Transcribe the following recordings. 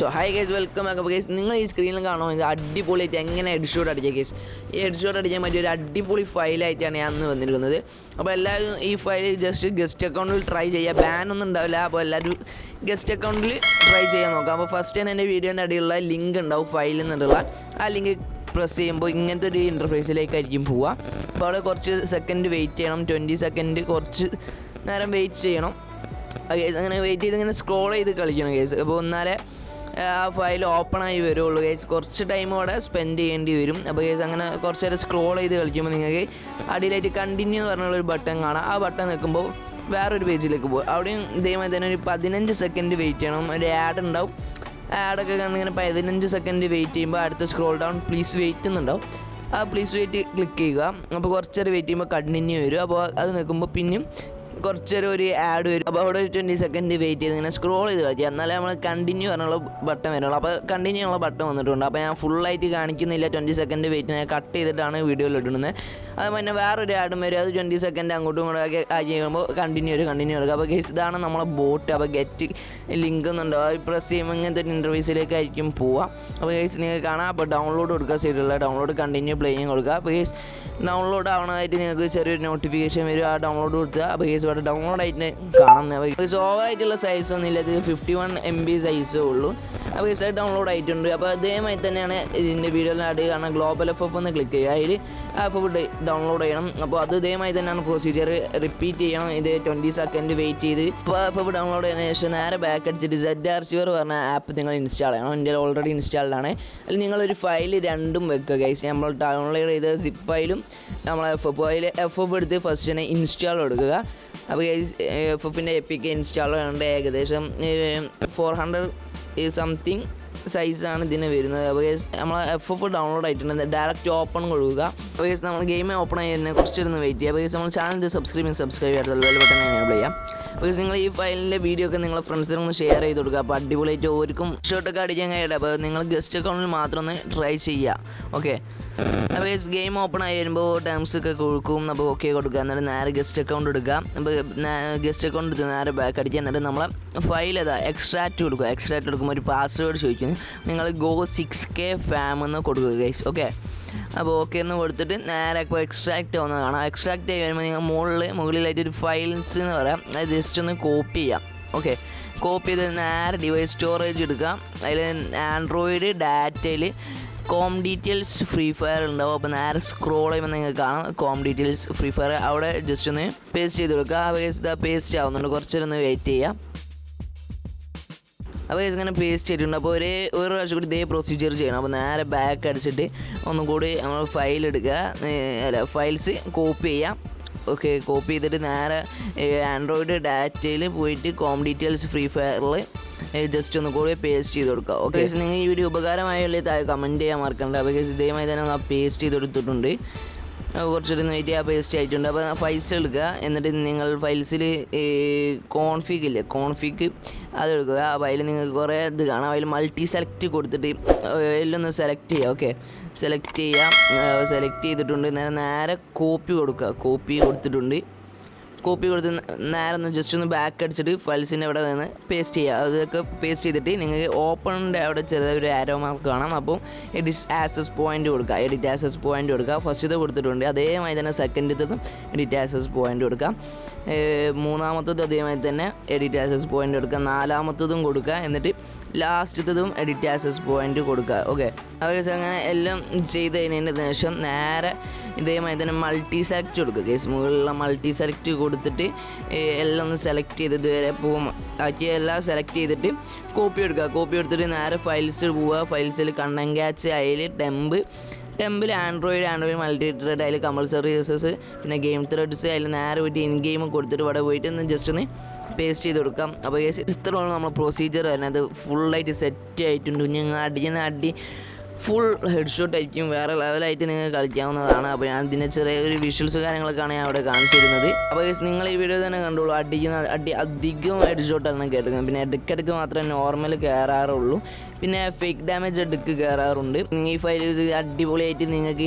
So hi guys welcome back അപ്പോൾ guys നിങ്ങൾ ഈ സ്ക്രീനിൽ കാണുമോ? അടിപൊളിയായിട്ട് എങ്ങനെ ഹെഡ്ഷോട്ട് അടിച്ച ഗേസ് ഈ ഹെഡ്ഷോട്ട് അടിക്കാൻ പറ്റിയ ഒരു അടിപൊളി ഫയലായിട്ടാണ് ഞാൻ അന്ന് വന്നിരിക്കുന്നത്. അപ്പോൾ എല്ലാവരും ഈ ഫയൽ ജസ്റ്റ് ഗസ്റ്റ് അക്കൗണ്ടിൽ ട്രൈ ചെയ്യുക. ബാൻ ഒന്നും ഉണ്ടാവില്ല. അപ്പോൾ എല്ലാവരും ഗസ്റ്റ് അക്കൗണ്ടിൽ ട്രൈ ചെയ്യാൻ നോക്കാം. അപ്പോൾ ഫസ്റ്റ് തന്നെ എന്റെ വീഡിയോന്റെ അടിയിലുള്ള ലിങ്ക് ഉണ്ടാവും ഫയലിൽ നിന്നുള്ള ആ ലിങ്ക് പ്രസ് ചെയ്യുമ്പോൾ ഇങ്ങനത്തെ ഒരു ഇന്റർഫേസിലേക്കായിരിക്കും പോവുക. അപ്പോൾ അവിടെ കുറച്ച് സെക്കൻഡ് വെയിറ്റ് ചെയ്യണം. ട്വന്റി സെക്കൻഡ് കുറച്ച് നേരം വെയിറ്റ് ചെയ്യണം. ഗേസ് അങ്ങനെ വെയിറ്റ് ചെയ്ത് ഇങ്ങനെ സ്ക്രോൾ ചെയ്ത് കളിക്കണം കേസ് അപ്പോൾ എന്നാലേ ആ ഫയൽ ഓപ്പൺ ആയി വരുള്ളൂ ഗൈസ് കുറച്ച് ടൈം അവിടെ സ്പെൻഡ് ചെയ്യേണ്ടി വരും. അപ്പോൾ ഗൈസ് അങ്ങനെ കുറച്ച് നേരം സ്ക്രോൾ ചെയ്ത് കളിക്കുമ്പോൾ നിങ്ങൾക്ക് അടിയിലായിട്ട് കണ്ടിന്യൂ എന്ന് പറഞ്ഞുള്ളൊരു ബട്ടൺ കാണാം. ആ ബട്ടൺ നിൽക്കുമ്പോൾ വേറൊരു പേജിലേക്ക് പോകും. അവിടെയും ഇതേമാതിരി തന്നെ ഒരു പതിനഞ്ച് സെക്കൻഡ് വെയിറ്റ് ചെയ്യണം. ഒരു ആഡ് ഉണ്ടാവും. ആഡൊക്കെ ഇങ്ങനെ പതിനഞ്ച് സെക്കൻഡ് വെയിറ്റ് ചെയ്യുമ്പോൾ അടുത്ത സ്ക്രോൾ ഡൗൺ പ്ലീസ് വെയിറ്റ് എന്നുണ്ടാവും. ആ പ്ലീസ് വെയിറ്റ് ക്ലിക്ക് ചെയ്യുക. അപ്പോൾ കുറച്ച് നേരം വെയിറ്റ് ചെയ്യുമ്പോൾ കണ്ടിന്യൂ വരും. അപ്പോൾ അത് നിൽക്കുമ്പോൾ പിന്നെയും കുറച്ച് നേരം ഒരു ആഡ് വരും. അപ്പോൾ അവിടെ ഒരു ട്വന്റി സെക്കൻഡ് വെയിറ്റ് ചെയ്ത് ഇങ്ങനെ സ്ക്രോൾ ചെയ്ത് കളിക്കുക എന്നാലേ നമ്മൾ കണ്ടിന്യൂ എന്നുള്ള ബട്ടൺ വരുള്ളൂ. അപ്പോൾ കണ്ടിന്യൂ ഉള്ള ബട്ടൺ വന്നിട്ടുണ്ട്. അപ്പോൾ ഞാൻ ഫുള്ളായിട്ട് കാണിക്കുന്നില്ല ട്വന്റി സെക്കൻഡ് വെയിറ്റ് ഞാൻ കട്ട് ചെയ്തിട്ടാണ് വീഡിയോയിൽ ഇടുന്നത്. അത് പിന്നെ വേറൊരു ആഡും വരും. അത് ട്വന്റി സെക്കൻഡ് അങ്ങോട്ടും ഇങ്ങോട്ടും ഒക്കെ ആയി ചെയ്യുമ്പോൾ കണ്ടിന്യൂ വരും കണ്ടിന്യൂ എടുക്കുക അപ്പോൾ ഗേസ് ഇതാണ് നമ്മളെ ബോട്ട് അപ്പോൾ ഗെറ്റ് ലിങ്ക് എന്നുണ്ടോ പ്രസ് ചെയ്യുമ്പോൾ ഇങ്ങനത്തെ ഒരു ഇന്റർവ്യൂസിലേക്ക് ആയിരിക്കും പോവുക. അപ്പോൾ ഗേസ് നിങ്ങൾക്ക് കാണാം. അപ്പോൾ ഡൗൺലോഡ് കൊടുക്കുക സൈഡിലുള്ള ഡൗൺലോഡ് കണ്ടിന്യൂ പ്ലേയിങ് കൊടുക്കുക. അപ്പോൾ ഗേസ് ഡൗൺലോഡ് ആവണമായിട്ട് നിങ്ങൾക്ക് ചെറിയൊരു നോട്ടിഫിക്കേഷൻ വരും. ആ ഡൗൺലോഡ് കൊടുക്കുക അപ്പോൾ ഇവിടെ ഡൗൺലോഡ് ആയിട്ട് കാണുന്ന. ഓവറായിട്ടുള്ള സൈസ് ഒന്നും ഇല്ല ഇത് ഫിഫ്റ്റി വൺ എം ബി സൈസേ ഉള്ളൂ. അപ്പോൾ ഗേസ് ഡൗൺലോഡ് ആയിട്ടുണ്ട്. അപ്പോൾ അതേമായി തന്നെയാണ് ഇതിന്റെ വീഡിയോയിൽ അടി കാണാൻ ഗ്ലോബൽ എഫ് എഫ് ഒന്ന് ക്ലിക്ക് ചെയ്യുക. അതിൽ എഫ് എഫ് ഡൗൺലോഡ് ചെയ്യണം. അപ്പോൾ അത് ഇതേമായി തന്നെയാണ് പ്രൊസീജിയർ റിപ്പീറ്റ് ചെയ്യണം. ഇത് ട്വന്റി സെക്കൻഡ് വെയിറ്റ് ചെയ്ത്. അപ്പോൾ എഫ് എഫ് ഡൗൺലോഡ് ചെയ്യുന്ന ശേഷം നേരെ ബാക്ക് അടിച്ചിട്ട് സെഡ് ആർ ആർച്ചിവർ പറഞ്ഞ ആപ്പ് നിങ്ങൾ ഇൻസ്റ്റാൾ ചെയ്യണം. എന്റെ ഓൾറെഡി ഇൻസ്റ്റാൾഡ് ആണ്. അതിൽ നിങ്ങളൊരു ഫയൽ രണ്ടും വെക്കുക ഗൈസ് നമ്മൾ ഡൗൺലോഡ് ചെയ്ത സിപ്പ് ഫയലും നമ്മൾ F F file F F എടുത്ത് ഫസ്റ്റ് തന്നെ ഇൻസ്റ്റാൾ കൊടുക്കുക. അപ്പോൾ എഫ് എഫിന്റെ എപ്പിക്ക് ഇൻസ്റ്റാൾ ചെയ്യേണ്ട ഏകദേശം ഫോർ ഹൺഡ്രഡ് സംതിങ് സൈസാണ് ഇതിന് വരുന്നത്. അപ്പോൾ ഗൈസ് നമ്മൾ എഫ് എഫ് ഡൗൺലോഡ് ആയിട്ടുണ്ട്. ഡയറക്റ്റ് ഓപ്പൺ കൊടുക്കുക. അപ്പോൾ ഗൈസ് നമ്മൾ ഗെയിം ഓപ്പൺ തന്നെ കുറച്ചിരുന്ന് വെയിറ്റ് ചെയ്യുക അപ്പോൾ നമ്മൾ ചാനൽ സബ്സ്ക്രൈബ് സബ്സ്ക്രൈബ് ചെയ്യാത്ത ബെൽ ബട്ടൺ എനേബിൾ ചെയ്യാം. അപ്പോൾ നിങ്ങൾ ഈ ഫയലിന്റെ വീഡിയോ ഒക്കെ നിങ്ങളെ ഫ്രണ്ട്സിനൊന്ന് ഷെയർ ചെയ്ത് കൊടുക്കുക. അപ്പോൾ അടിപൊളിയായിട്ട് ഓർക്കും. ഷർട്ടൊക്കെ അടിക്കാൻ കഴിയട്ടെ. അപ്പോൾ നിങ്ങൾ ഗസ്റ്റ് അക്കൗണ്ടിൽ മാത്രം ഒന്ന് ട്രൈ ചെയ്യുക. ഓക്കെ അപ്പോൾ ഗെയിം ഓപ്പൺ ആയി വരുമ്പോൾ ടേംസ് ഒക്കെ കൊടുക്കും. അപ്പോൾ ഓക്കെ കൊടുക്കുക. എന്നിട്ട് നേരെ ഗസ്റ്റ് അക്കൗണ്ട് എടുക്കുക. അപ്പോൾ ഗസ്റ്റ് അക്കൗണ്ട് എടുത്ത് നേരെ ബാക്ക് അടിക്കുക. എന്നിട്ട് നമ്മളെ ഫയൽ ഏതാ? എക്സ്ട്രാക്റ്റ് കൊടുക്കുക. എക്സ്ട്രാക്റ്റ് എടുക്കുമ്പോൾ ഒരു പാസ്വേഡ് ചോദിക്കുന്നു. നിങ്ങൾ ഗോ സിക്സ് കെ ഫാം എന്ന് കൊടുക്കുക ഗൈസ് ഓക്കെ അപ്പോൾ ഓക്കെ എന്ന് കൊടുത്തിട്ട് നേരെ ഇപ്പോൾ എക്സ്ട്രാക്റ്റ് ആവുന്ന കാണാം എക്സ്ട്രാക്റ്റ് ആയി വരുമ്പോൾ നിങ്ങൾ മുകളിൽ മുകളിലായിട്ട് ഒരു ഫയൽസ് എന്ന് പറയാം. അത് ജസ്റ്റ് ഒന്ന് കോപ്പി ചെയ്യാം. ഓക്കെ കോപ്പി ചെയ്ത് നേരെ ഡിവൈസ് സ്റ്റോറേജ് എടുക്കുക. അതിൽ ആൻഡ്രോയിഡ് ഡാറ്റയിൽ കോം ഡീറ്റെയിൽസ് ഫ്രീ ഫയർ ഉണ്ടാവും. അപ്പോൾ നേരെ സ്ക്രോൾ ചെയ്യുമ്പോൾ നിങ്ങൾക്ക് കാണാം. കോം ഡീറ്റെയിൽസ് ഫ്രീ ഫയർ അവിടെ ജസ്റ്റ് ഒന്ന് പേസ്റ്റ് ചെയ്ത് കൊടുക്കുക. ആ പേസ്റ്റ് പേസ്റ്റ് ആവുന്നുണ്ട്. കുറച്ചേരം ഒന്ന് വെയിറ്റ് ചെയ്യാം. അപ്പോൾ ഇതിങ്ങനെ പേസ്റ്റ് ചെയ്തിട്ടുണ്ട്. അപ്പോൾ ഒരേ ഒരു പ്രാവശ്യം കൂടി ഇതേ പ്രൊസീജിയർ ചെയ്യണം. അപ്പോൾ നേരെ ബാക്ക് അടിച്ചിട്ട് ഒന്നും കൂടി നമ്മൾ ഫയൽ എടുക്കുക. അല്ല ഫയൽസ് കോപ്പി ചെയ്യാം. ഓക്കെ കോപ്പി ചെയ്തിട്ട് നേരെ ആൻഡ്രോയിഡ് ഡാറ്റയിൽ പോയിട്ട് കോം ഡീറ്റെയിൽസ് ഫ്രീ ഫയറിൽ ജസ്റ്റ് ഒന്ന് കൂടി പേസ്റ്റ് ചെയ്ത് കൊടുക്കുക. ഓക്കെ നിങ്ങൾ ഈ വീഡിയോ ഉപകാരമായുള്ള താഴെ കമന്റ് ചെയ്യാൻ മറക്കണ്ട. അപ്പോൾ ഇതേമായി തന്നെ ഒന്ന് പേസ്റ്റ് ചെയ്ത് കൊടുത്തിട്ടുണ്ട്. കുറച്ചൊരു നെയ്റ്റ് ആ പേസ്റ്റ് ആയിട്ടുണ്ട് അപ്പോൾ ഫൈൽസ് എടുക്കുക എന്നിട്ട് നിങ്ങൾ ഫൈൽസിൽ കോൺഫിഗ് ഇല്ലേ? കോൺഫിഗ് അത് എടുക്കുക. അപ്പോൾ അതിൽ നിങ്ങൾക്ക് കുറേ ഇത് കാണാം. അതിൽ മൾട്ടി സെലക്ട് കൊടുത്തിട്ട് എല്ലൊന്ന് സെലക്ട് ചെയ്യുക ഓക്കെ സെലക്ട് ചെയ്യാം. സെലക്ട് ചെയ്തിട്ടുണ്ട്. നേരെ നേരെ കോപ്പി കൊടുക്കുക. കോപ്പി കൊടുത്തിട്ടുണ്ട്. കോപ്പി കൊടുത്ത് നേരെ ഒന്ന് ജസ്റ്റ് ഒന്ന് ബാക്ക് അടിച്ചിട്ട് ഫയൽസിന്റെ അവിടെ നിന്ന് പേസ്റ്റ് ചെയ്യുക. അതൊക്കെ പേസ്റ്റ് ചെയ്തിട്ട് നിങ്ങൾക്ക് ഓപ്പണിന്റെ അവിടെ ചെറിയൊരു ആരോ മാർക്ക് കാണാം. അപ്പോൾ എഡിറ്റ് ആക്സസ് പോയിന്റ് കൊടുക്കുക. എഡിറ്റ് ആക്സസ് പോയിന്റ് കൊടുക്കുക. ഫസ്റ്റ് ഇത് കൊടുത്തിട്ടുണ്ട്. അതേമാതിരി തന്നെ സെക്കൻഡത്തതും എഡിറ്റ് ആക്സസ് പോയിന്റ് കൊടുക്കുക. മൂന്നാമത്തതും അതേമാതിരി തന്നെ എഡിറ്റ് ആക്സസ് പോയിന്റ് കൊടുക്കുക. നാലാമത്തതും കൊടുക്കുക. എന്നിട്ട് ലാസ്റ്റത്തതും എഡിറ്റ് ആക്സസ് പോയിന്റ് കൊടുക്കുക. ഓക്കെ അതൊക്കെ അങ്ങനെ എല്ലാം ചെയ്ത് കഴിഞ്ഞതിന് ശേഷം നേരെ ഇതേമാതിരി തന്നെ മൾട്ടി സെലക്ട് കൊടുക്കുക. കേസ് മുകളിലുള്ള മൾട്ടി സെലക്ട് കൊടുത്തിട്ട് എല്ലാം ഒന്ന് സെലക്ട് ചെയ്ത് ഇതുവരെ പോകും ബാക്കി എല്ലാം സെലക്ട് ചെയ്തിട്ട് കോപ്പി എടുക്കുക. കോപ്പി എടുത്തിട്ട് നേരെ ഫയൽസ് പോവുക. ഫയൽസിൽ കണ്ണൻ ക്യാച്ച് അതിൽ ടെമ്പ് ടെമ്പിൽ ആൻഡ്രോയിഡ് ആൻഡ്രോയിഡ് മൾട്ടി ത്രെഡ് അതിൽ കമ്പൾസറി യൂസസ് പിന്നെ ഗെയിം ത്രെഡ്സ് അതിൽ നേരെ പോയിട്ട് ഇൻ ഗെയിം കൊടുത്തിട്ട് ഇവിടെ പോയിട്ട് ഒന്ന് ജസ്റ്റ് ഒന്ന് പേസ്റ്റ് ചെയ്ത് കൊടുക്കാം. അപ്പോൾ ഇത്രയാണ് നമ്മൾ പ്രൊസീജിയർ വരുന്നത്. ഫുള്ളായിട്ട് സെറ്റ് ആയിട്ടുണ്ട്. ഞങ്ങൾ അടിയെന്ന് അടി ഫുൾ ഹെഡ് ഷോട്ട് ആയിരിക്കും. വേറെ ലെവലായിട്ട് നിങ്ങൾക്ക് കളിക്കാവുന്നതാണ്. അപ്പോൾ ഞാൻ ഇതിന്റെ ചെറിയ ഒരു വിഷ്വൽസ് കാര്യങ്ങളൊക്കെയാണ് ഞാൻ അവിടെ കാണിച്ചിരുന്നത്. അപ്പോൾ നിങ്ങൾ ഈ വീഡിയോ തന്നെ കണ്ടോളൂ. അടിക്കുന്ന അടി അധികം ഹെഡ് ഷോട്ടാണ് കേട്ടിരുന്നത് പിന്നെ ഇടയ്ക്കിടയ്ക്ക് മാത്രമേ നോർമൽ കയറാറുള്ളൂ പിന്നെ ഫേക്ക് ഡാമേജ് എടുക്ക് കയറാറുണ്ട് നിങ്ങൾ ഈ ഫയൽ അടിപൊളിയായിട്ട് നിങ്ങൾക്ക്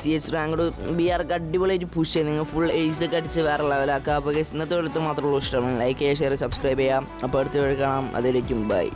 സി എച്ച് റാങ്കോട് ബി ആർക്ക് അടിപൊളിയായിട്ട് പുഷ് ചെയ്യാം. നിങ്ങൾ ഫുൾ എയ്സ് ഒക്കെ അടിച്ച് വേറെ ലെവലാക്കുക അപ്പോൾ ഇന്നത്തെ എടുത്ത് മാത്രമേ ഉള്ളൂ. ഇഷ്ടമാണ് ലൈക്ക് ചെയ്യുക ഷെയർ സബ്സ്ക്രൈബ് ചെയ്യാം അപ്പോൾ അടുത്ത വഴി കാണാം. അതിലേക്കും ബൈ